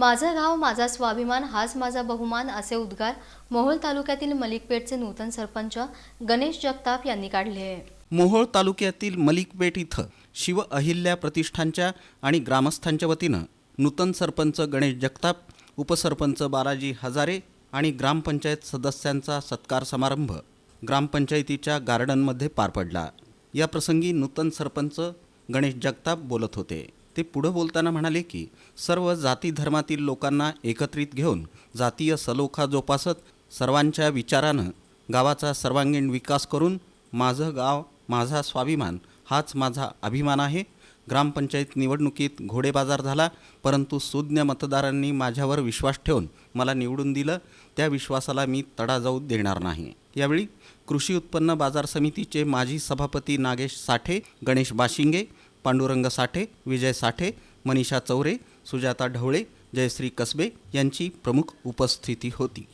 माझं गाव माझा स्वाभिमान हाच माझा बहुमान असे उद्गार मोहोळ तालुक्यातील मलिकपेठचे नूतन सरपंच गणेश जगताप यांनी काढले आहे. मोहोळ तालुक्यातील मलिकपेठ इथं शिव अहिल्या प्रतिष्ठानच्या आणि ग्रामस्थांच्या वतीनं नूतन सरपंच गणेश जगताप उपसरपंच बालाजी हजारे आणि ग्रामपंचायत सदस्यांचा सत्कार समारंभ ग्रामपंचायतीच्या गार्डनमध्ये पार पडला. या प्रसंगी नूतन सरपंच गणेश जगताप बोलत होते. ते पुढं बोलताना म्हणाले की सर्व जाती धर्मातील लोकांना एकत्रित घेऊन जातीय सलोखा जोपासत सर्वांच्या विचारानं गावाचा सर्वांगीण विकास करून माझं गाव माझा स्वाभिमान हाच माझा अभिमान आहे. ग्रामपंचायत निवडणुकीत घोडेबाजार झाला परंतु सुज्ञ मतदारांनी माझ्यावर विश्वास ठेवून मला निवडून दिलं. त्या विश्वासाला मी तडा जाऊ देणार नाही. यावेळी कृषी उत्पन्न बाजार समितीचे माजी सभापती नागेश साठे गणेश बाशिंगे पांडुरंग साठे विजय साठे मनीषा चौरे सुजाता ढवळे जयश्री कसबे यांची प्रमुख उपस्थिती होती.